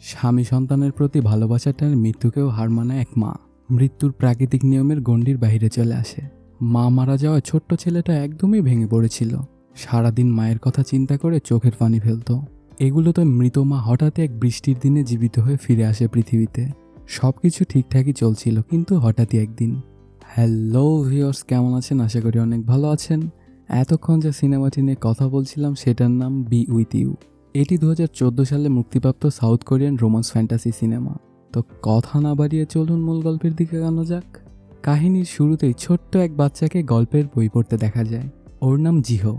স্বামী সন্তানের প্রতি ভালোবাসাটার মৃত্যুকেও হার মানায় এক মা। মৃত্যুর প্রাকৃতিক নিয়মের গণ্ডির বাইরে চলে আসে। মা মারা যাওয়ায় ছোট্ট ছেলেটা একদমই ভেঙে পড়েছিল। সারাদিন মায়ের কথা চিন্তা করে চোখের পানি ফেলতো। এগুলো তো মৃত মা হঠাৎ এক বৃষ্টির দিনে জীবিত হয়ে ফিরে আসে পৃথিবীতে। সব কিছু ঠিকঠাকই চলছিল, কিন্তু হঠাৎই একদিন, হ্যালো ভিউয়ার্স, কেমন আছেন? আশা করি অনেক ভালো আছেন। এতক্ষণ যে সিনেমাটি নিয়ে কথা বলছিলাম, সেটার নাম বি উইথ ইউ। এটি দু হাজার চোদ্দ সালে মুক্তিপ্রাপ্ত South Korean romance fantasy cinema. তো কথা না বাড়িয়ে চলুন মূল গল্পের দিকে গানো যাক। কাহিনীর শুরুতেই ছোট্ট এক বাচ্চাকে গল্পের বই পড়তে দেখা যায়। ওর নাম জিহো।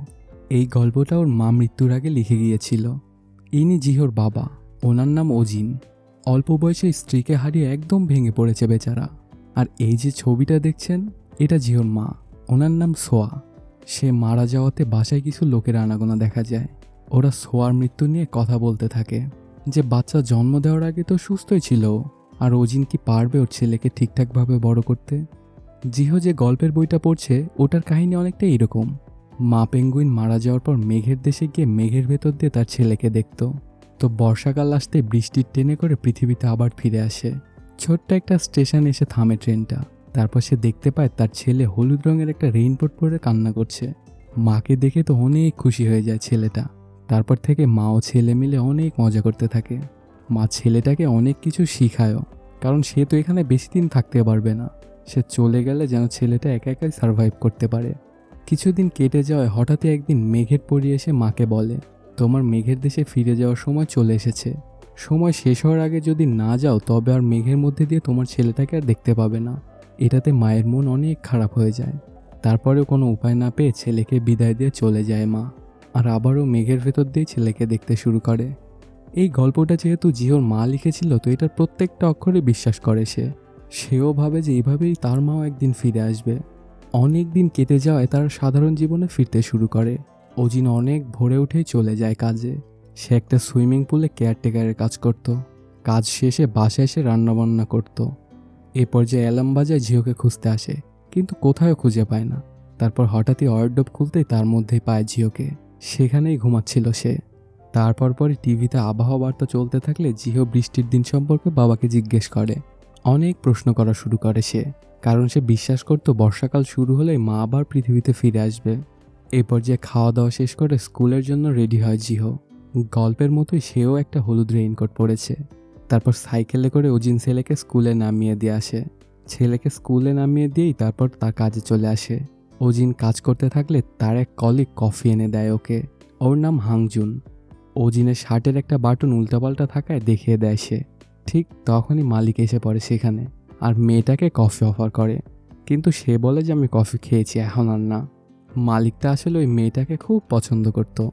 এই গল্পটা ওর মা মৃত্যুর আগে লিখে গিয়েছিল। ইনি জিহোর বাবা। ওনার নাম অজিন অল্প বয়সে স্ত্রীকে হারিয়ে একদম ভেঙে পড়েছে বেচারা। আর এই যে ছবিটা দেখছেন, এটা জিহোর মা। ওনার নাম সোয়া। সে মারা যাওয়াতে বাসায় কিছু লোকের আনাগোনা দেখা যায়। ওরা সোয়ার মৃত্যু নিয়ে কথা বলতে থাকে। যে বাচ্চা জন্ম দেওয়ার আগে তো সুস্থই ছিল, আর অজিন কি পারবে ওর ছেলেকে ঠিকঠাকভাবে বড় করতে? জিহো যে গল্পের বইটা পড়ছে, ওটার কাহিনী অনেকটা এরকম। মা পেঙ্গুইন মারা যাওয়ার পর মেঘের দেশে গিয়ে মেঘের ভেতর দিয়ে তার ছেলেকে দেখত। তো বর্ষাকাল আসতে বৃষ্টির টেনে করে পৃথিবীতে আবার ফিরে আসে। ছোট্ট একটা স্টেশন এসে থামে ট্রেনটা। তারপর সে দেখতে পায় তার ছেলে হলুদ রঙের একটা রেইনকোট পরে কান্না করছে। মাকে দেখে তো অনেক খুশি হয়ে যায় ছেলেটা। তারপর থেকে মা ও ছেলে মিলে অনেক মজা করতে থাকে। মা ছেলেটাকে অনেক কিছু শিখায়ও, কারণ সে তো এখানে বেশি দিন থাকতে পারবে না। সে চলে গেলে যেন ছেলেটা একা একাই সার্ভাইভ করতে পারে। কিছুদিন কেটে যাওয়ায় হঠাৎই একদিন মেঘের পরি এসে মাকে বলে, তোমার মেঘের দেশে ফিরে যাওয়ার সময় চলে এসেছে। সময় শেষ হওয়ার আগে যদি না যাও, তবে আর মেঘের মধ্যে দিয়ে তোমার ছেলেটাকে আর দেখতে পাবে না। এটাতে মায়ের মন অনেক খারাপ হয়ে যায়। তারপরেও কোনো উপায় না পেয়ে ছেলেকে বিদায় দিয়ে চলে যায় মা। আর আবারও মেঘের ভেতর দিয়ে ছেলেকে দেখতে শুরু করে। এই গল্পটা যেহেতু জিওর মা লিখেছিল, তো এটার প্রত্যেকটা অক্ষরে বিশ্বাস করে সে। সেও ভাবে যে এইভাবেই তার মাও একদিন ফিরে আসবে। অনেক দিন কেটে যাওয়ায় তার সাধারণ জীবনে ফিরতে শুরু করে। অজিন অনেক ভোরে উঠেই চলে যায় কাজে। সে একটা সুইমিং পুলে কেয়ারটেকারের কাজ করত। কাজ শেষে বাসায় এসে রান্নাবান্না করত। এ পর্যায়ে অ্যালাম বাজায় ঝিওকে খুঁজতে আসে, কিন্তু কোথাও খুঁজে পায় না। তারপর হঠাৎই অয়ারডোব খুলতেই তার মধ্যেই পায় ঝিওকে সেখানেই ঘুমাচ্ছিল সে। তারপর পরই টিভিতে আবহাওয়া বার্তা চলতে থাকলে জিহো বৃষ্টির দিন সম্পর্কে বাবাকে জিজ্ঞেস করে। অনেক প্রশ্ন করা শুরু করে সে, কারণ সে বিশ্বাস করত বর্ষাকাল শুরু হলেই মা আবার পৃথিবীতে ফিরে আসবে। এ পর্যায়ে খাওয়া দাওয়া শেষ করে স্কুলের জন্য রেডি হয় জিহো গল্পের মতোই সেও একটা হলুদ রেইনকোট পরেছে। তারপর সাইকেলে করে অজিন ছেলেকে স্কুলে নামিয়ে দিয়ে আসে। ছেলেকে স্কুলে নামিয়ে দিয়েই তারপর তার কাজে চলে আসে। অজিন কাজ করতে থাকলে তার এক কলিগ কফি এনে দেয় ওকে। ওর নাম হাংজুন। ওজিনের শার্টের একটা বাটন উল্টাপাল্টা থাকায় দেখিয়ে দেয় সে। ঠিক তখনই মালিক এসে পড়ে সেখানে আর মেয়েটাকে কফি অফার করে। কিন্তু সে বলে যে, আমি কফি খেয়েছি, এখন আর না। মালিকটা আসলে ওই মেয়েটাকে খুব পছন্দ করত।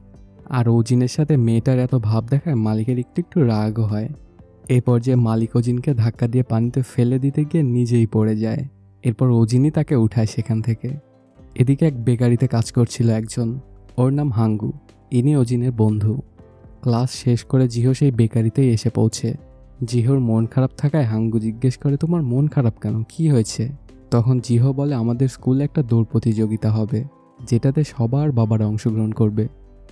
আর ওজিনের সাথে মেয়েটার এত ভাব দেখায় মালিকের একটু একটু রাগও হয়। এই পর্যায়ে মালিক ওজিনকে ধাক্কা দিয়ে পানিতে ফেলে দিতে গিয়ে নিজেই পড়ে যায়। এরপর অজিনই তাকে উঠায় সেখান থেকে। এদিকে এক বেকারিতে কাজ করছিল একজন। ওর নাম হাঙ্গু। ইনি অজিনের বন্ধু। ক্লাস শেষ করে জিহো সেই বেকারিতেই এসে পৌঁছে। জিহোর মন খারাপ থাকায় হাঙ্গু জিজ্ঞেস করে, তোমার মন খারাপ কেন? কি হয়েছে? তখন জিহো বলে, আমাদের স্কুলে একটা দৌড় প্রতিযোগিতা হবে, যেটাতে সবার বাবারা অংশগ্রহণ করবে।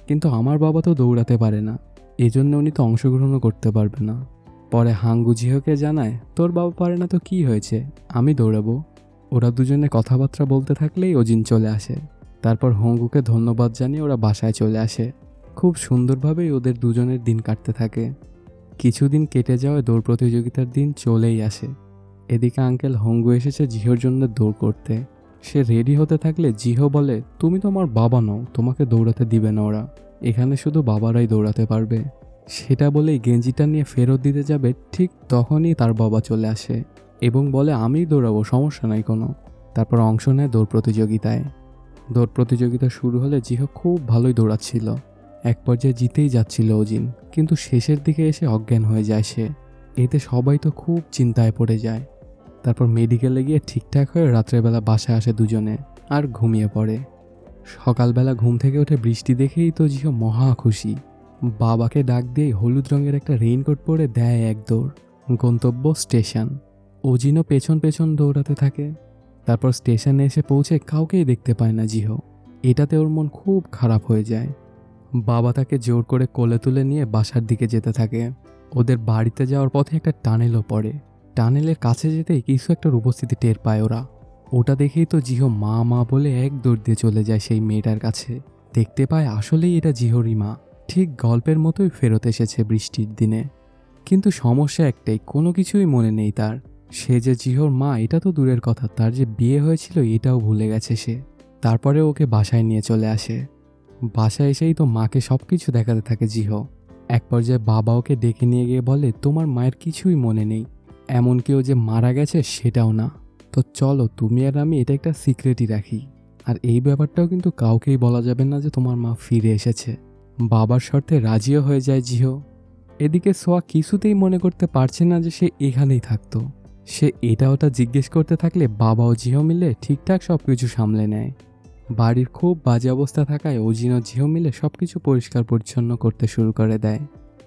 কিন্তু আমার বাবা তো দৌড়াতে পারে না। এজন্য উনি তো অংশগ্রহণও করতে পারবে না। পরে হাঙ্গু জিহোকে জানায়, তোর বাবা পারে না তো কি হয়েছে? আমি দৌড়াবো। ওরা দুজনে কথাবার্তা বলতে থাকলেই অজিন চলে আসে। তারপর হঙ্গুকে ধন্যবাদ জানিয়ে ওরা বাসায় চলে আসে। খুব সুন্দরভাবেই ওদের দুজনের দিন কাটতে থাকে। কিছুদিন কেটে যাওয়ায় দৌড় প্রতিযোগিতার দিন চলেই আসে। এদিকে আঙ্কেল হঙ্গু এসেছে জিহোর জন্য দৌড় করতে। সে রেডি হতে থাকলে জিহো বলে, তুমি তো আমার বাবা নও, তোমাকে দৌড়াতে দিবে না ওরা। এখানে শুধু বাবারাই দৌড়াতে পারবে। সেটা বলেই গেঞ্জিটা নিয়ে ফেরত দিতে যাবে, ঠিক তখনই তার বাবা চলে আসে। এবং বলে আমি দৌড়াবো, সমস্যা নাই কোনো। তারপর অংশ নেয় দৌড় প্রতিযোগিতায়। দৌড় প্রতিযোগিতা শুরু হলে জিহো খুব ভালোই দৌড়াচ্ছিল। এক পর্যায়ে জিতেই যাচ্ছিল অজিন কিন্তু শেষের দিকে এসে অজ্ঞান হয়ে যায় সে। এতে সবাই তো খুব চিন্তায় পড়ে যায়। তারপর মেডিকেলে গিয়ে ঠিকঠাক হয়ে রাত্রেবেলা বাসায় আসে দুজনে আর ঘুমিয়ে পড়ে। সকালবেলা ঘুম থেকে উঠে বৃষ্টি দেখেই তো জিহো মহা খুশি। বাবাকে ডাক দিয়ে হলুদ রঙের একটা রেইনকোট পরে দেয় এক দৌড়। গন্তব্য স্টেশন। অজিনও পেছন পেছন দৌড়াতে থাকে। তারপর স্টেশনে এসে পৌঁছে কাউকেই দেখতে পায় না জিহো। এটাতে ওর মন খুব খারাপ হয়ে যায়। বাবা তাকে জোর করে কোলে তুলে নিয়ে বাসার দিকে যেতে থাকে। ওদের বাড়িতে যাওয়ার পথে একটা টানেলও পড়ে। টানেলের কাছে যেতেই কিছু একটার উপস্থিতি টের পায় ওরা। ওটা দেখেই তো জিহো মা মা বলে এক দৌড় দিয়ে চলে যায় সেই মেয়েটার কাছে। দেখতে পায় আসলেই এটা জিহোরই মা ঠিক গল্পের মতোই ফেরত এসেছে বৃষ্টির দিনে। কিন্তু সমস্যা একটাই, কোনো কিছুই মনে নেই তার। সে যে জিহোর মা, এটা তো দূরের কথা। তার যে বিয়ে হয়েছিল, এটাও ভুলে গেছে সে। তারপরে ওকে বাসায় নিয়ে চলে আসে। বাসায় এসেই তো মাকে সব কিছু দেখাতে থাকে জিহো। এক পর্যায়ে বাবা ওকে ডেকে নিয়ে গিয়ে বলে, তোমার মায়ের কিছুই মনে নেই। এমনকি ও যে মারা গেছে, সেটাও না। তো চলো, তুমি আর আমি এটা একটা সিক্রেটই রাখি। আর এই ব্যাপারটাও কিন্তু কাউকেই বলা যাবে না যে তোমার মা ফিরে এসেছে। বাবার শর্তে রাজিও হয়ে যায় জিহ। এদিকে সোয়া কিছুতেই মনে করতে পারছে না যে সে এখানেই থাকতো। সে এটা ওটা জিজ্ঞেস করতে থাকলে বাবা ও জিহো মিলে ঠিকঠাক সব কিছু সামলে নেয়। বাড়ির খুব বাজে অবস্থা থাকায় অজিন ও জিহো মিলে সব কিছু পরিষ্কার পরিচ্ছন্ন করতে শুরু করে দেয়।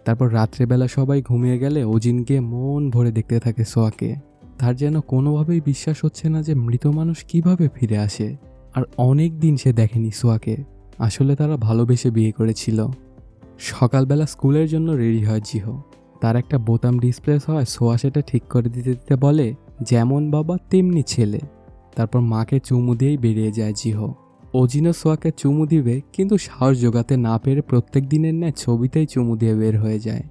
তারপর রাত্রেবেলা সবাই ঘুমিয়ে গেলে অজিন গিয়ে মন ভরে দেখতে থাকে সোয়াকে। তার যেন কোনোভাবেই বিশ্বাস হচ্ছে না যে মৃত মানুষ কীভাবে ফিরে আসে। আর অনেক দিন সে দেখেনি সোয়াকে। আসলে তারা ভালোবেসে বিয়ে করেছিল। সকালবেলা স্কুলের জন্য রেডি হয় জিহো তার একটা বোতাম ডিসপ্লেস হয় সোয়া সেটা ঠিক করে দিতে দিতে বলে, যেমন বাবা, তেমনি ছেলে। তারপর মাকে চুমু দিয়েই বেরিয়ে যায় জিহো। অজিনও সোয়াকে চুমু দিবে, কিন্তু সাহস জোগাতে না পেরে প্রত্যেক দিনের ন্যায় ছবিতেই চুমু দিয়ে বের হয়ে যায়।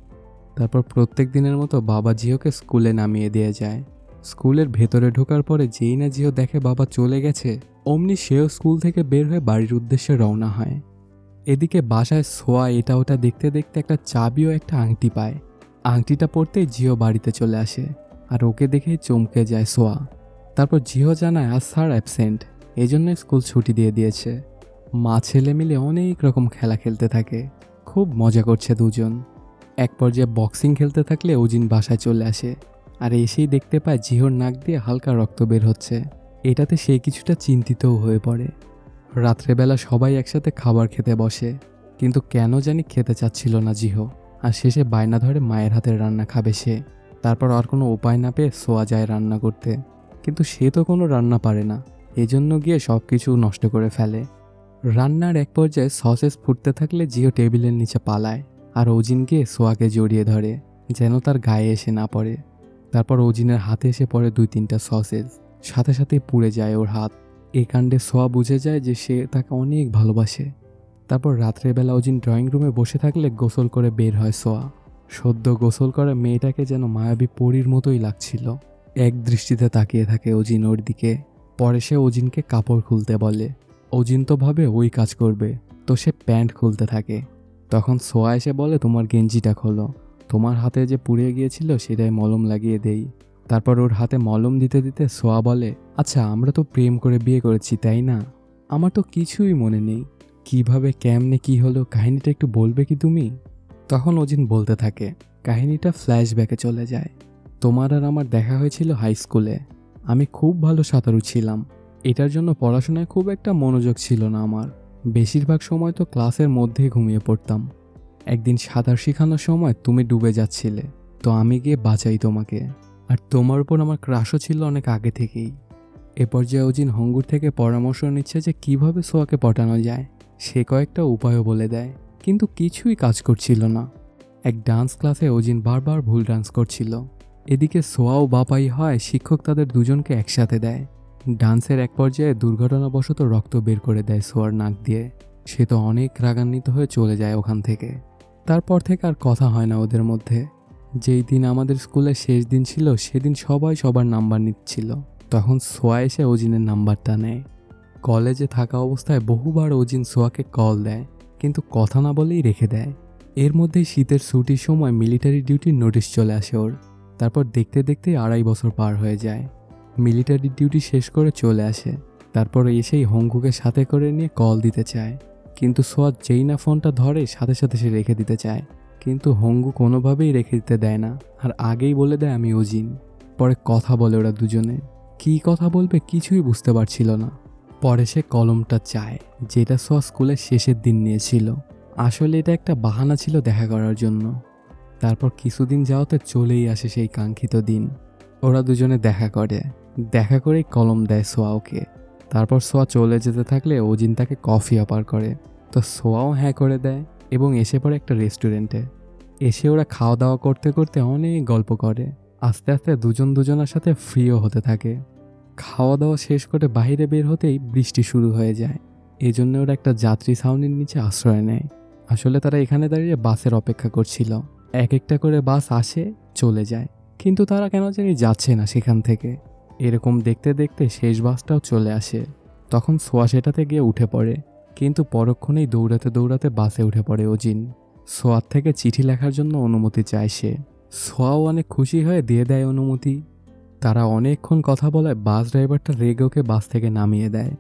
তারপর প্রত্যেক দিনের মতো বাবা জিহোকে স্কুলে নামিয়ে দিয়ে যায়। স্কুলের ভেতরে ঢোকার পরে যেই না জিহো দেখে বাবা চলে গেছে, অমনি সেও স্কুল থেকে বের হয়ে বাড়ির উদ্দেশ্যে রওনা হয়। এদিকে বাসায় সোয়া এটা ওটা দেখতে দেখতে একটা চাবি ও একটা আংটি পায়। আংটিটা পরতেই জিও বাড়িতে চলে আসে আর ওকে দেখে চমকে যায় সোয়া। তারপর জিও জানায় আজ স্যার অ্যাবসেন্ট এই জন্য স্কুল ছুটি দিয়ে দিয়েছে। মা ছেলে মিলে অনেক রকম খেলা খেলতে থাকে, খুব মজা করছে দুজন। এক পর্যায়ে বক্সিং খেলতে থাকলে ওজিন বাসায় চলে আসে আর এসেই দেখতে পায় জিহোর নাক দিয়ে হালকা রক্ত বের হচ্ছে। এটাতে সে কিছুটা চিন্তিতও হয়ে পড়ে। রাত্রেবেলা সবাই একসাথে খাবার খেতে বসে, কিন্তু কেন জানি খেতে চাচ্ছিল না জিহো আর শেষে বায়না ধরে মায়ের হাতের রান্না খাবে সে, তারপর আর কোনো উপায় না পেয়ে সোয়া যায় রান্না করতে। কিন্তু সে তো কোনো রান্না পারে না, এজন্য গিয়ে সব কিছু নষ্ট করে ফেলে। রান্নার এক পর্যায়ে সসেস ফুটতে থাকলে জিও টেবিলের নিচে পালায় আর ওজিন গিয়ে সোয়াকে জড়িয়ে ধরে, যেন তার গায়ে এসে না পড়ে। তারপর ওজিনের হাতে এসে পড়ে দুই তিনটা সসেস, সাথে সাথে পুড়ে যায় ওর হাত। এই কাণ্ডে সোয়া বুঝে যায় যে সে তাকে অনেক ভালোবাসে। তারপর রাত্রেবেলা ওজিন ড্রয়িং রুমে বসে থাকলে গোসল করে বের হয় সোয়া। সদ্য গোসল করে মেয়েটাকে যেন মায়াবী পরীর মতোই লাগছিল। এক দৃষ্টিতে তাকিয়ে থাকে অজিন ওর দিকে। পরে সে অজিনকে কাপড় খুলতে বলে। অজিন তো ভাবে ওই কাজ করবে, তো সে প্যান্ট খুলতে থাকে। তখন সোয়া এসে বলে, তোমার গেঞ্জিটা খোলো। তোমার হাতে যে পুড়ে গিয়েছিল সেটাই মলম লাগিয়ে দেই। তারপর ওর হাতে মলম দিতে দিতে সোয়া বলে আচ্ছা আমরা তো প্রেম করে বিয়ে করেছি, তাই না? আমার তো কিছুই মনে নেই। কীভাবে, কেমনে, কি হলো, কাহিনীটা একটু বলবে কি তুমি? তখন অজিন বলতে থাকে, কাহিনীটা ফ্ল্যাশব্যাকে চলে যায়। তোমার আর আমার দেখা হয়েছিল হাই স্কুলে। আমি খুব ভালো সাঁতারু ছিলাম। এটার জন্য পড়াশোনায় খুব একটা মনোযোগ ছিল না আমার। বেশিরভাগ সময় তো ক্লাসের মধ্যেই ঘুমিয়ে পড়তাম। একদিন সাঁতার শেখানোর সময় তুমি ডুবে যাচ্ছিলে, তো আমি গিয়ে বাঁচাই তোমাকে। আর তোমার উপর আমার ক্রাশও ছিল অনেক আগে থেকেই। এ পর্যায়ে অজিন হঙ্গুর থেকে পরামর্শ নিচ্ছে যে কীভাবে সোয়াকে পটানো যায়। সে কয়েকটা উপায়ও বলে দেয়, কিন্তু কিছুই কাজ করছিল না। এক ডান্স ক্লাসে অজিন বারবার ভুল ডান্স করছিল। এদিকে সোয়াও বাপাই হয় শিক্ষক তাদের দুজনকে একসাথে দেয়। ডান্সের এক পর্যায়ে দুর্ঘটনাবশত রক্ত বের করে দেয় সোয়ার নাক দিয়ে। সে তো অনেক রাগান্বিত হয়ে চলে যায় ওখান থেকে। তারপর থেকে আর কথা হয় না ওদের মধ্যে। যেই দিন আমাদের স্কুলে শেষ দিন ছিল, সেদিন সবাই সবার নাম্বার নিচ্ছিল। তখন সোয়া এসে অজিনের নাম্বারটা নেয়। কলেজে থাকা অবস্থায় বহুবার অজিন সোয়াকে কল দেয়, কিন্তু কথা না বলেই রেখে দেয়। এর মধ্যেই শীতের ছুটির সময় মিলিটারি ডিউটির নোটিশ চলে আসে ওর। তারপর দেখতে দেখতে আড়াই বছর পার হয়ে যায়। মিলিটারি ডিউটি শেষ করে চলে আসে। তারপর এসেই হংকুকে সাথে করে নিয়ে কল দিতে চায়। কিন্তু সোয়াদ যেই না ফোনটা ধরে, সাথে সাথে সে রেখে দিতে চায়। কিন্তু হঙ্গু কোনোভাবেই রেখে দিতে দেয় না। আর আগেই বলে দেয়, আমি অজিন। পরে কথা বলে ওরা দুজনে। কী কথা বলবে কিছুই বুঝতে পারছিল না। পরে সে কলমটা চায়, যেটা সোয়া স্কুলের শেষের দিন নিয়েছিল। আসলে এটা একটা বাহানা ছিল দেখা করার জন্য। তারপর কিছুদিন যাওয়াতে চলেই আসে সেই কাঙ্ক্ষিত দিন। ওরা দুজনে দেখা করে। দেখা করেই কলম দেয় সোয়া ওকে তারপর সোয়া চলে যেতে থাকলে অজিন তাকে কফি অপার করে। তো সোয়াও হ্যাঁ করে দেয় এবং এসে পড়ে একটা রেস্টুরেন্টে। এসে ওরা খাওয়া দাওয়া করতে করতে অনেক গল্প করে। আস্তে আস্তে দুজন দুজনের সাথে ফ্রিও হতে থাকে। খাওয়া দাওয়া শেষ করে বাইরে বের হতেই বৃষ্টি শুরু হয়ে যায়। এই জন্য ওরা একটা যাত্রী ছাউনির নিচে আশ্রয় নেয়। আসলে তারা এখানে দাঁড়িয়ে বাসের অপেক্ষা করছিল। এক একটা করে বাস আসে, চলে যায়। কিন্তু তারা কেন জানি যাচ্ছে না সেখান থেকে। এরকম দেখতে দেখতে শেষ বাসটাও চলে আসে। তখন সোয়া সেটাতে গিয়ে উঠে পড়ে। কিন্তু পরক্ষণেই দৌড়াতে দৌড়াতে বাসে উঠে পড়ে অজিন সোয়ার থেকে চিঠি লেখার জন্য অনুমতি চায় সে। সোয়াও অনেক খুশি হয়ে দিয়ে দেয় অনুমতি। তারা অনেকক্ষণ কথা বলায় বাস ড্রাইভারটা রেগে ওকে বাস থেকে নামিয়ে দেয়।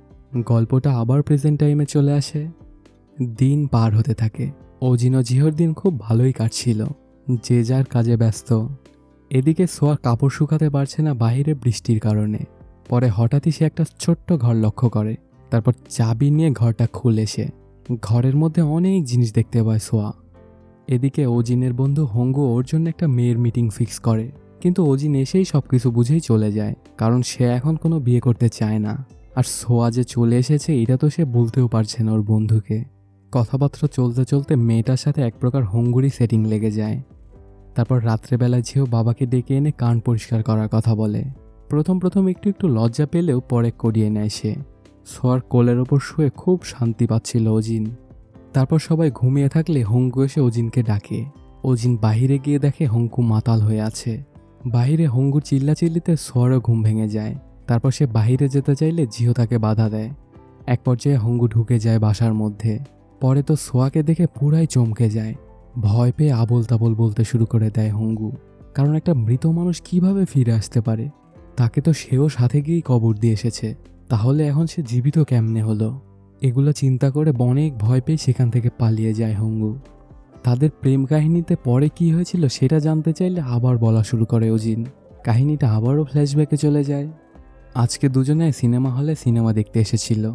গল্পটা আবার প্রেজেন্ট টাইমে চলে আসে। দিন পার হতে থাকে। অজিন জিহর দিন খুব ভালোই কাটছিল। যে যার কাজে ব্যস্ত। এদিকে সোয়া কাপড় শুকাতে পারছে না বাইরে বৃষ্টির কারণে। পরে হঠাৎই সে একটা ছোট্ট ঘর লক্ষ্য করে। তারপর চাবি নিয়ে ঘরটা খুলে সে। ঘরের মধ্যে অনেক জিনিস দেখতে পায় সোয়া। এদিকে ওজিনের বন্ধু হঙ্গু ওর জন্য একটা মেয়ের মিটিং ফিক্স করে। কিন্তু অজিন এসেই সব কিছু বুঝেই চলে যায়, কারণ সে এখন কোনো বিয়ে করতে চায় না। আর সোয়া যে চলে এসেছে, এটা তো সে বলতেও পারছে না ওর বন্ধুকে। কথাবার্তা চলতে চলতে মেয়েটার সাথে এক প্রকার হঙ্গুরি সেটিং লেগে যায়। তারপর রাত্রেবেলা ঝিও বাবাকে ডেকে এনে কান পরিষ্কার করার কথা বলে। প্রথম প্রথম একটু একটু লজ্জা পেলেও পরে করিয়ে নেয় সে। সোয়ার কোলের ওপর শুয়ে খুব শান্তি পাচ্ছিল অজিন। তারপর সবাই ঘুমিয়ে থাকলে হঙ্কু এসে অজিনকে ডাকে। অজিন বাহিরে গিয়ে দেখে হঙ্কু মাতাল হয়ে আছে। বাহিরে হঙ্গুর চিল্লাচিল্লিতে সোয়ারও ঘুম ভেঙে যায়। তারপর সে বাহিরে যেতে চাইলে জিও তাকে বাধা দেয়। এক পর্যায়ে হঙ্গু ঢুকে যায় বাসার মধ্যে। পরে তো সোয়াকে দেখে পুরাই চমকে যায়। ভয় পেয়ে আবল তাবল বলতে শুরু করে দেয় হঙ্গু, কারণ একটা মৃত মানুষ কীভাবে ফিরে আসতে পারে? তাকে তো সেও সাথে গিয়েই কবর দিয়ে এসেছে। তাহলে এখন সে জীবিত কেমনে হলো? এগুলো চিন্তা করে অনেক ভয় পেয়ে সেখান থেকে পালিয়ে যায় হঙ্গু। তাদের প্রেম কাহিনীতে পরে কি হয়েছিল সেটা জানতে চাইলে আবার বলা শুরু করে অজিন। কাহিনীটা আবারও ফ্ল্যাশব্যাকে চলে যায়। আজকে দুজনে সিনেমা হলে সিনেমা দেখতে এসেছিল।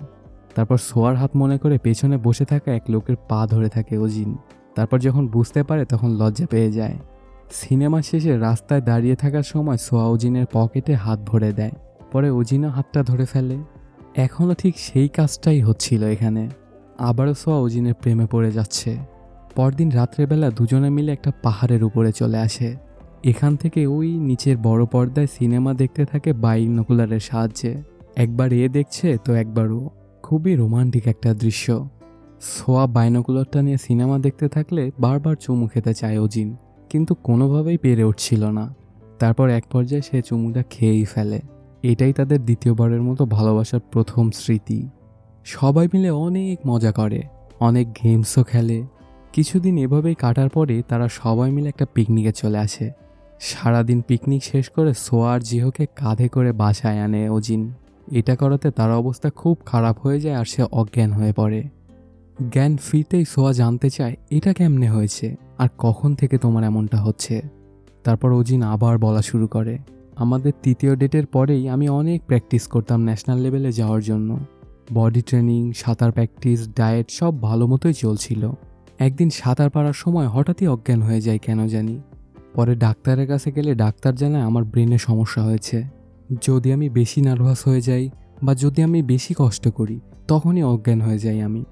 তারপর সোয়ার হাত মনে করে পেছনে বসে থাকা এক লোকের পা ধরে থাকে অজিন। তারপর যখন বুঝতে পারে তখন লজ্জা পেয়ে যায়। সিনেমা শেষে রাস্তায় দাঁড়িয়ে থাকার সময় সোয়া অজিনের পকেটে হাত ভরে দেয়। পরে অজিনও হাতটা ধরে ফেলে। এখনও ঠিক সেই কাজটাই হচ্ছিল এখানে। আবারও সোয়া অজিনের প্রেমে পড়ে যাচ্ছে। পরদিন রাত্রেবেলা দুজনে মিলে একটা পাহাড়ের উপরে চলে আসে। এখান থেকে ওই নিচের বড় পর্দায় সিনেমা দেখতে থাকে বাইনোকুলারের সাহায্যে। একবার এ দেখছে, তো একবার ও। খুবই রোমান্টিক একটা দৃশ্য। সোয়া বাইনোকুলারটা নিয়ে সিনেমা দেখতে থাকলে বারবার চুমু খেতে চায় অজিন, কিন্তু কোনোভাবেই পেরে উঠছিল না। তারপর এক পর্যায়ে সে চুমুটা খেয়েই ফেলে। এটাই তাদের দ্বিতীয়বারের মতো ভালোবাসার প্রথম স্মৃতি। সবাই মিলে অনেক মজা করে, অনেক গেমসও খেলে কিছুদিন এভাবেই কাটার পরে তারা সবাই মিলে একটা পিকনিকে চলে আসে। সারাদিন পিকনিক শেষ করে সোয়ার জিহকে কাঁধে করে বাসায় আনে অজিন এটা করাতে তার অবস্থা খুব খারাপ হয়ে যায় আর সে অজ্ঞান হয়ে পড়ে। জ্ঞান ফিরতেই সোয়া জানতে চায়, এটা কেমনে হয়েছে? আর কখন থেকে তোমার এমনটা হচ্ছে? তারপর অজিন আবার বলা শুরু করে, আমাদের তৃতীয় ডেটের পরেই আমি অনেক প্র্যাকটিস করতাম ন্যাশনাল লেভেলে যাওয়ার জন্য। বডি ট্রেনিং সাঁতার প্র্যাকটিস ডায়েট সব ভালো মতোই চলছিল। একদিন সাঁতার পাড়ার সময় হঠাৎই অজ্ঞান হয়ে যায় কেন জানি। পরে ডাক্তারের কাছে গেলে ডাক্তার জানায় আমার ব্রেনে সমস্যা হয়েছে। যদি আমি বেশি নার্ভাস হয়ে যাই বা যদি আমি বেশি কষ্ট করি, তখনই অজ্ঞান হয়ে যাই আমি।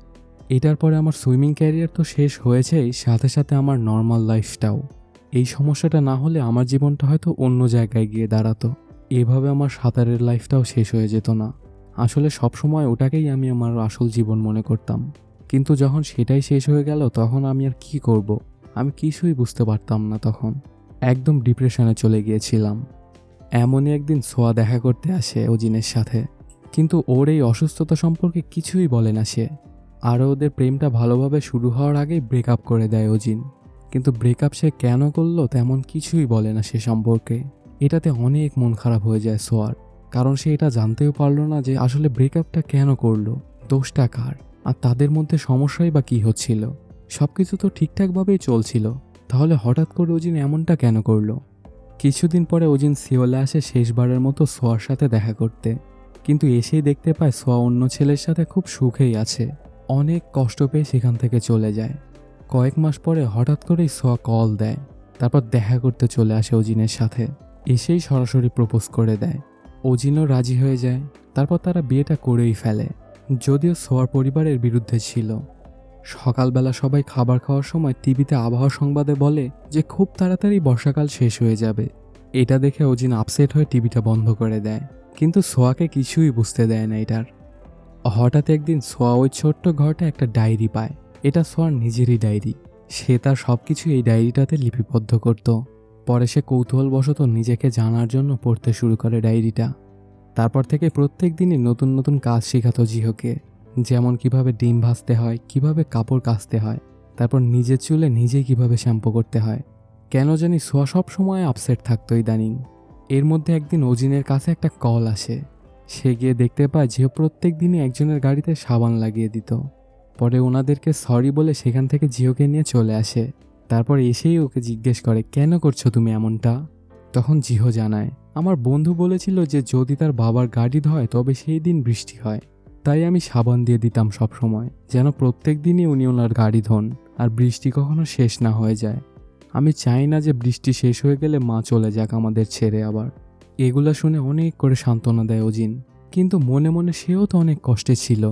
এটার পরে আমার সুইমিং ক্যারিয়ার তো শেষ হয়েছেই, সাথে সাথে আমার নর্মাল লাইফটাও। এই সমস্যাটা না হলে আমার জীবনটা হয়তো অন্য জায়গায় গিয়ে দাঁড়াতো। এভাবে আমার সাঁতারের লাইফটাও শেষ হয়ে যেত না। আসলে সবসময় ওটাকেই আমি আমার আসল জীবন মনে করতাম। কিন্তু যখন সেটাই শেষ হয়ে গেল, তখন আমি আর কি করব। আমি কিছুই বুঝতে পারতাম না তখন। একদম ডিপ্রেশনে চলে গিয়েছিলাম। এমনই একদিন সোয়া দেখা করতে আসে অজিনের সাথে। কিন্তু ওর এই অসুস্থতা সম্পর্কে কিছুই বলে না সে। আরও ওদের প্রেমটা ভালোভাবে শুরু হওয়ার আগেই ব্রেকআপ করে দেয় অজিন। কিন্তু ব্রেকআপ সে কেন করল তেমন কিছুই বলে না সে সম্পর্কে। এটাতে অনেক মন খারাপ হয়ে যায় সোয়ার। কারণ সে এটা জানতেও পারল না যে আসলে ব্রেকআপটা কেন করল। দোষটা কার? আর তাদের মধ্যে সমস্যাই বা কী হচ্ছিল? সব কিছু তো ঠিকঠাকভাবেই চলছিল। তাহলে হঠাৎ করে অজিন এমনটা কেন করল? কিছুদিন পরে অজিন সিওলে আসে শেষবারের মতো সোয়ার সাথে দেখা করতে। কিন্তু এসেই দেখতে পায় সোয়া অন্য ছেলের সাথে খুব সুখেই আছে। অনেক কষ্ট পেয়ে সেখান থেকে চলে যায়। কয়েক মাস পরে হঠাৎ করেই সোয়া কল দেয়। তারপর দেখা করতে চলে আসে অজিনের সাথে। এসেই সরাসরি প্রপোজ করে দেয়। অজিনও রাজি হয়ে যায়। তারপর তারা বিয়েটা করেই ফেলে। যদিও সোয়ার পরিবারের বিরুদ্ধে ছিল। সকালবেলা সবাই খাবার খাওয়ার সময় টিভিতে আবহাওয়া সংবাদে বলে যে খুব তাড়াতাড়ি বর্ষাকাল শেষ হয়ে যাবে। এটা দেখে অজিন আপসেট হয়ে টিভিটা বন্ধ করে দেয়। কিন্তু সোয়াকে কিছুই বুঝতে দেয় না এটার। হঠাৎ একদিন সোয়া ওই ছোট্ট ঘরটা একটা ডায়েরি পায়। এটা সোয়ার নিজেরই ডায়েরি। সে তার সব কিছু এই ডায়েরিটাতে লিপিবদ্ধ করত। পরে সে কৌতূহলবশত নিজেকে জানার জন্য পড়তে শুরু করে ডায়েরিটা। তারপর থেকে প্রত্যেক দিনই নতুন নতুন কাজ শেখাতো জিহোকে, যেমন কীভাবে ডিম ভাজতে হয়, কীভাবে কাপড় কাচতে হয়, তারপর নিজের চুলে নিজেই কীভাবে শ্যাম্পু করতে হয়। কেন জানি সোয়া সব সময় আপসেট থাকতো ইদানিং। এর মধ্যে একদিন অজিনের কাছে একটা কল আসে। সে গিয়ে দেখতে পায় যে প্রত্যেক দিনই একজনের গাড়িতে সাবান লাগিয়ে দিত। পরে ওনাদেরকে সরি বলে সেখান থেকে জিওকে নিয়ে চলে আসে। তারপর এসেই ওকে জিজ্ঞেস করে, কেন করছ তুমি এমনটা? তখন জিহো জানায় আমার বন্ধু বলেছিল যে যদি তার বাবার গাড়ি ধয়, তবে সেই দিন বৃষ্টি হয়। তাই আমি সাবান দিয়ে দিতাম সব সময় যেন প্রত্যেক দিনই উনি ওনার গাড়ি ধন, আর বৃষ্টি কখনো শেষ না হয়ে যায়। আমি চাই না যে বৃষ্টি শেষ হয়ে গেলে মা চলে যাক আমাদের ছেড়ে আবার। এগুলা শুনে অনেক করে সান্ত্বনা দেয় অজিন, কিন্তু মনে মনে সেও তো অনেক কষ্টে ছিল।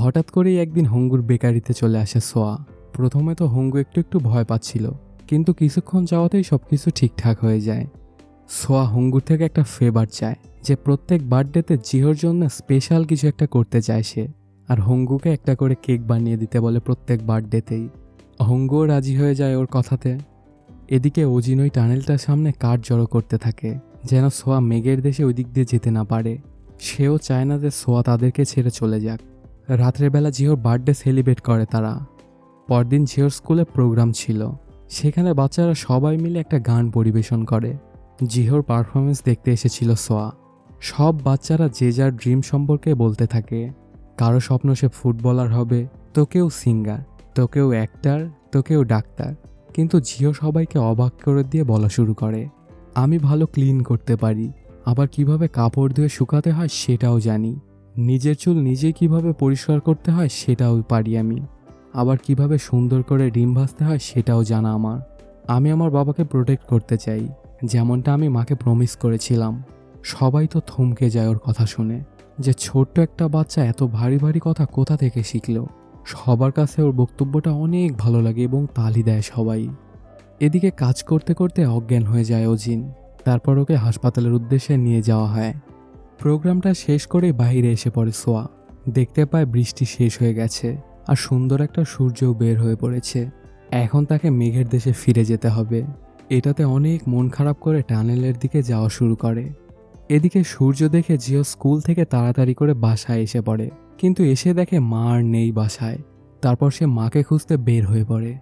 হঠাৎ করেই একদিন হঙ্গুর বেকারিতে চলে আসে সোয়া। প্রথমে তো হঙ্গু একটু একটু ভয় পাচ্ছিল, কিন্তু কিছুক্ষণ যাওয়াতেই সব কিছু ঠিকঠাক হয়ে যায়। সোয়া হঙ্গুর থেকে একটা ফেভার চায়, যে প্রত্যেক বার্থডেতে জিহোর জন্য স্পেশাল কিছু একটা করতে চায় সে। আর হঙ্গুকে একটা করে কেক বানিয়ে দিতে বলে প্রত্যেক বার্থডেতেই। হঙ্গুও রাজি হয়ে যায় ওর কথাতে। এদিকে অজিন ওই টানেলটার সামনে কাঠ জড়ো করতে থাকে, যেন সোয়া মেঘের দেশে ওই দিক দিয়ে যেতে না পারে। সেও চায় না যে সোয়া তাদেরকে ছেড়ে চলে যাক। রাত্রের বেলা জিওর বার্থডে সেলিব্রেট করে তারা। পরদিন জিওর স্কুলে প্রোগ্রাম ছিল। সেখানে বাচ্চারা সবাই মিলে একটা গান পরিবেশন করে। জিহোর পারফরমেন্স দেখতে এসেছিল সোয়া। সব বাচ্চারা যে যার ড্রিম সম্পর্কে বলতে থাকে। কারও স্বপ্ন সে ফুটবলার হবে, তো কেউ সিঙ্গার, তো কেউ অ্যাক্টার, তো কেউ ডাক্তার। কিন্তু জিও সবাইকে অবাক করে দিয়ে বলা শুরু করে, আমি ভালো ক্লিন করতে পারি, আবার কীভাবে কাপড় ধুয়ে শুকাতে হয় সেটাও জানি। নিজের চুল নিজে কীভাবে পরিষ্কার করতে হয় সেটাও পারি আমি। আবার কীভাবে সুন্দর করে ডিম ভাজতে হয় সেটাও জানা আমার। আমি আমার বাবাকে প্রোটেক্ট করতে চাই। যেমনটা আমি মাকে প্রমিস করেছিলাম, সবাই তো থমকে যায় ওর কথা শুনে যে ছোট্ট একটা বাচ্চা এত ভারী ভারী কথা কোথা থেকে শিখল। সবার কাছে ওর বক্তব্যটা অনেক ভালো লাগে এবং তালি দেয় সবাই। এদিকে কাজ করতে করতে অজ্ঞান হয়ে যায় অজিন, তারপর ওকে হাসপাতালের উদ্দেশ্যে নিয়ে যাওয়া হয়। প্রোগ্রামটা শেষ করে বাইরে এসে পড়ে সোয়া। দেখতে পায় বৃষ্টি শেষ হয়ে গেছে আর সুন্দর একটা সূর্যও বের হয়ে পড়েছে। এখন তাকে মেঘের দেশে ফিরে যেতে হবে। এটাতে অনেক মন খারাপ করে টানেলের দিকে যাওয়া শুরু করে। এদিকে সূর্য দেখে জিও স্কুল থেকে তাড়াতাড়ি করে বাসায় এসে পড়ে। কিন্তু এসে দেখে মা আর নেই বাসায়। তারপর সে মাকে খুঁজতে বের হয়ে পড়ে।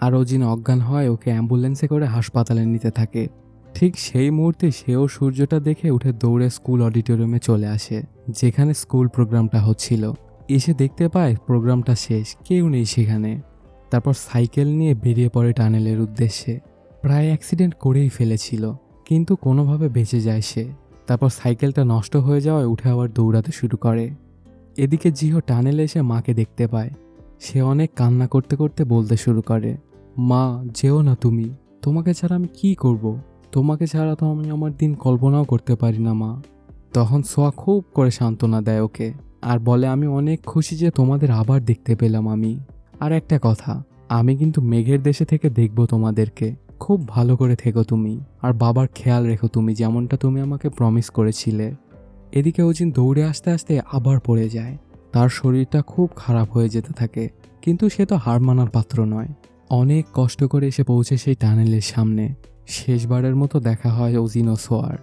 আর অজিন অজ্ঞান হয়, ওকে অ্যাম্বুলেন্সে করে হাসপাতালে নিতে থাকে। ঠিক সেই মুহূর্তে সেও সূর্যটা দেখে উঠে দৌড়ে স্কুল অডিটোরিয়ামে চলে আসে, যেখানে স্কুল প্রোগ্রামটা হচ্ছিল। এসে দেখতে পায় প্রোগ্রামটা শেষ, কেউ নেই সেখানে। তারপর সাইকেল নিয়ে বেরিয়ে পড়ে টানেলের উদ্দেশ্যে। প্রায় অ্যাক্সিডেন্ট করেই ফেলেছিল, কিন্তু কোনোভাবে বেঁচে যায় সে। তারপর সাইকেলটা নষ্ট হয়ে যাওয়ায় উঠে আবার দৌড়াতে শুরু করে। এদিকে জিহো টানেলে এসে মাকে দেখতে পায়। সে অনেক কান্না করতে করতে বলতে শুরু করে, মা, যেও না তুমি। তোমাকে ছাড়া আমি কি করব। তোমাকে ছাড়া তো আমি আমার দিন কল্পনাও করতে পারি না, মা। তখন সোয়া খুব করে সান্ত্বনা দেয় ওকে, আর বলে, আমি অনেক খুশি যে তোমাদের আবার দেখতে পেলাম আমি। আর একটা কথা, আমি কিন্তু মেঘের দেশে থেকে দেখব তোমাদেরকে। খুব ভালো করে থেকো তুমি, আর বাবার খেয়াল রেখো তুমি যেমনটা তুমি আমাকে প্রমিস করেছিলে। এদিকে ওজিন দৌড়ে আসতে আসতে আবার পড়ে যায়। তার শরীরটা খুব খারাপ হয়ে যেতে থাকে, কিন্তু সে তো হার মানার পাত্র নয়। অনেক কষ্ট করে এসে পৌঁছে সেই টানেলের সামনে। শেষবারের মতো দেখা হয় ওজিন ও সোয়ার।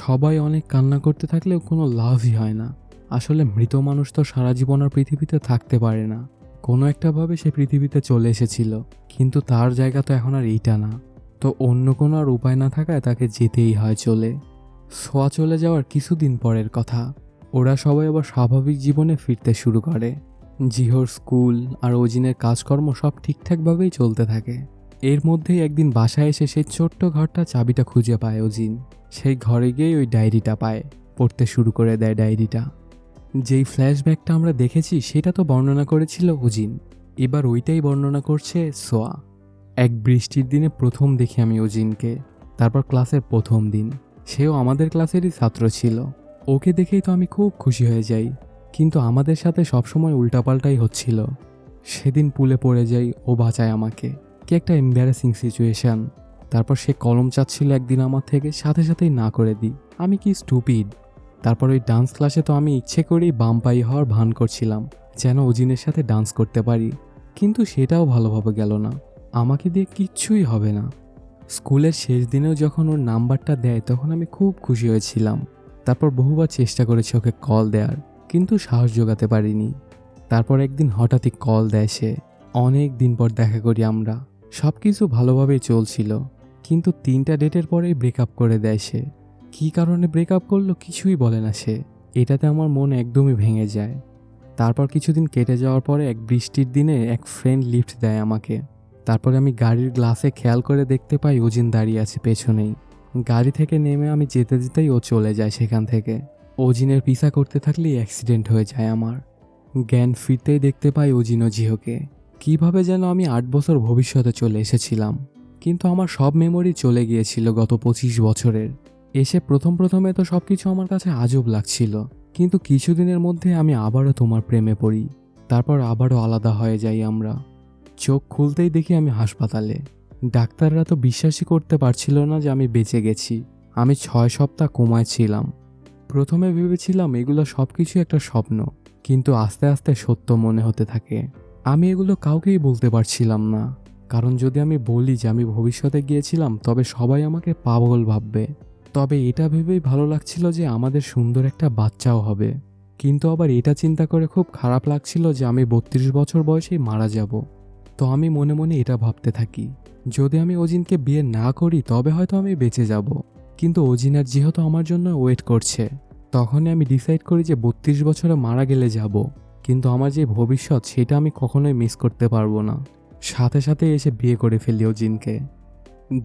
সবাই অনেক কান্না করতে থাকলেও কোনো লাভই হয় না। আসলে মৃত মানুষ তো সারা জীবন আর পৃথিবীতে থাকতে পারে না। কোনো একটাভাবে সে পৃথিবীতে চলে এসেছিল, কিন্তু তার জায়গা তো এখন আর এইটা না। তো অন্য কোনো আর উপায় না থাকায় তাকে যেতেই হয় চলে। সোয়া চলে যাওয়ার কিছুদিন পরের কথা। ওরা সবাই আবার স্বাভাবিক জীবনে ফিরতে শুরু করে। জিহোর স্কুল আর ওজিনের কাজকর্ম সব ঠিকঠাকভাবেই চলতে থাকে। এর মধ্যেই একদিন বাসায় এসে সেই ছোট্ট ঘরটা চাবিটা খুঁজে পায় ওজিন সেই ঘরে গিয়েই ওই ডায়েরিটা পায়, পড়তে শুরু করে দেয় ডায়েরিটা। যেই ফ্ল্যাশব্যাকটা আমরা দেখেছি, সেটা তো বর্ণনা করেছিল ওজিন এবার ওইটাই বর্ণনা করছে সোয়া। এক বৃষ্টির দিনে প্রথম দেখি আমি অজিনকে তারপর ক্লাসের প্রথম দিন। সেও আমাদের ক্লাসেরই ছাত্র ছিল। ওকে দেখেই তো আমি খুব খুশি হয়ে যাই, কিন্তু আমাদের সাথে সবসময় উল্টাপাল্টাই হচ্ছিল। সেদিন পুলে পড়ে যাই, ও বাঁচায় আমাকে। কি একটা এম্বারাসিং সিচুয়েশন তারপর সে কলম চাচ্ছিল একদিন আমার থেকে, সাথে সাথেই না করে দিই। আমি কি স্টুপিড তারপর ওই ডান্স ক্লাসে তো আমি ইচ্ছে করেই বাম পাই হওয়ার ভান করছিলাম, যেন অজিনের সাথে ডান্স করতে পারি। কিন্তু সেটাও ভালোভাবে গেল না। আমাকে দিয়ে কিচ্ছুই হবে না। স্কুলের শেষ দিনেও যখন ওর নাম্বারটা দেয়, তখন আমি খুব খুশি হয়েছিলাম। তারপর বহুবার চেষ্টা করেছি ওকে কল দেওয়ার কিন্তু সাহস জোগাতে পারিনি। তারপর একদিন হঠাৎই কল দেয় সে। অনেক দিন পর দেখা করি আমরা। সব কিছু ভালোভাবেই চলছিল। কিন্তু তিনটা ডেটের পরেই ব্রেকআপ করে দেয় সে। কী কারণে ব্রেকআপ করল কিছুই বলে না সে। এটাতে আমার মন একদমই ভেঙে যায়। তারপর কিছুদিন কেটে যাওয়ার পরে এক বৃষ্টির দিনে এক ফ্রেন্ড লিফট দেয় আমাকে। তারপরে আমি গাড়ির গ্লাসে খেয়াল করে দেখতে পাই ওজিন দাঁড়িয়ে আছে পেছনেই। গাড়ি থেকে নেমে আমি যেতে যেতেই ও চলে যায় সেখান থেকে। ওজিনের পিছা করতে থাকলেই অ্যাক্সিডেন্ট হয়ে যায় আমার। জ্ঞান ফিরতেই দেখতে পাই ওজিন ও জিহকে। কীভাবে যেন আমি আট বছর ভবিষ্যতে চলে এসেছিলাম। কিন্তু আমার সব মেমোরি চলে গিয়েছিল গত পঁচিশ বছরের। এসে প্রথম প্রথমে তো সব কিছু আমার কাছে আজব লাগছিল। কিন্তু কিছুদিনের মধ্যে আমি আবারও তোমার প্রেমে পড়ি। তারপর আবারও আলাদা হয়ে যাই আমরা। চোখ খুলতেই দেখি আমি হাসপাতালে। ডাক্তাররা তো বিশ্বাসই করতে পারছিল না যে আমি বেঁচে গেছি। আমি ছয় সপ্তাহ কোমায় ছিলাম। প্রথমে ভেবেছিলাম এগুলো সব কিছু একটা স্বপ্ন, কিন্তু আস্তে আস্তে সত্য মনে হতে থাকে। আমি এগুলো কাউকেই বলতে পারছিলাম না। কারণ যদি আমি বলি যে আমি ভবিষ্যতে গিয়েছিলাম, তবে সবাই আমাকে পাগল ভাববে। তবে এটা ভেবেই ভালো লাগছিল যে আমাদের সুন্দর একটা বাচ্চাও হবে। কিন্তু আবার এটা চিন্তা করে খুব খারাপ লাগছিল যে আমি বত্রিশ বছর বয়সেই মারা যাব। তো আমি মনে মনে এটা ভাবতে থাকি। যদি আমি অজিনকে বিয়ে না করি, তবে হয়তো আমি বেঁচে যাব। কিন্তু অজিন আর যেহেতু আমার জন্য ওয়েট করছে, তখনই আমি ডিসাইড করি যে বত্রিশ বছরে মারা গেলে যাব। কিন্তু আমার যে ভবিষ্যৎ, সেটা আমি কখনোই মিস করতে পারব না। সাথে সাথে এসে বিয়ে করে ফেলি অজিনকে।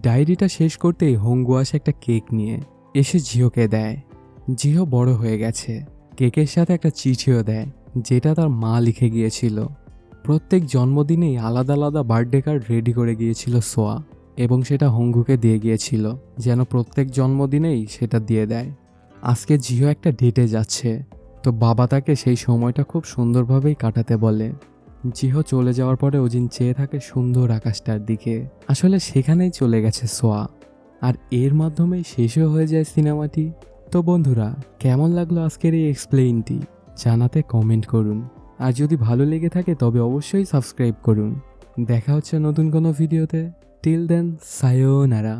ডায়েরিটা শেষ করতেই হঙ্গু আসে একটা কেক নিয়ে। এসে জিওকে দেয়। জিও বড় হয়ে গেছে। কেকের সাথে একটা চিঠিও দেয়, যেটা তার মা লিখে গিয়েছিল। প্রত্যেক জন্মদিনেই আলাদা আলাদা বার্থডে কার্ড রেডি করে গিয়েছিল সোয়া, এবং সেটা হঙ্গুকে দিয়ে গিয়েছিল, যেন প্রত্যেক জন্মদিনেই সেটা দিয়ে দেয়। আজকে জিও একটা ডেটে যাচ্ছে, তো বাবা তাকে সেই সময়টা খুব সুন্দরভাবেই কাটাতে বলে। জিহো চলে যাওয়ার পরে ওজিন চেয়ে থাকে সুন্দর আকাশটার দিকে। আসলে সেখানেই চলে গেছে সোয়া, আর এর মাধ্যমেই শেষও হয়ে যায় সিনেমাটি। তো বন্ধুরা, কেমন লাগল আজকের এই এক্সপ্লেইনটি? জানাতে কমেন্ট করুন। আর যদি ভালো লেগে থাকে তবে অবশ্যই সাবস্ক্রাইব করুন। দেখা হচ্ছে নতুন কোনো ভিডিওতে। Till then সায়োনারা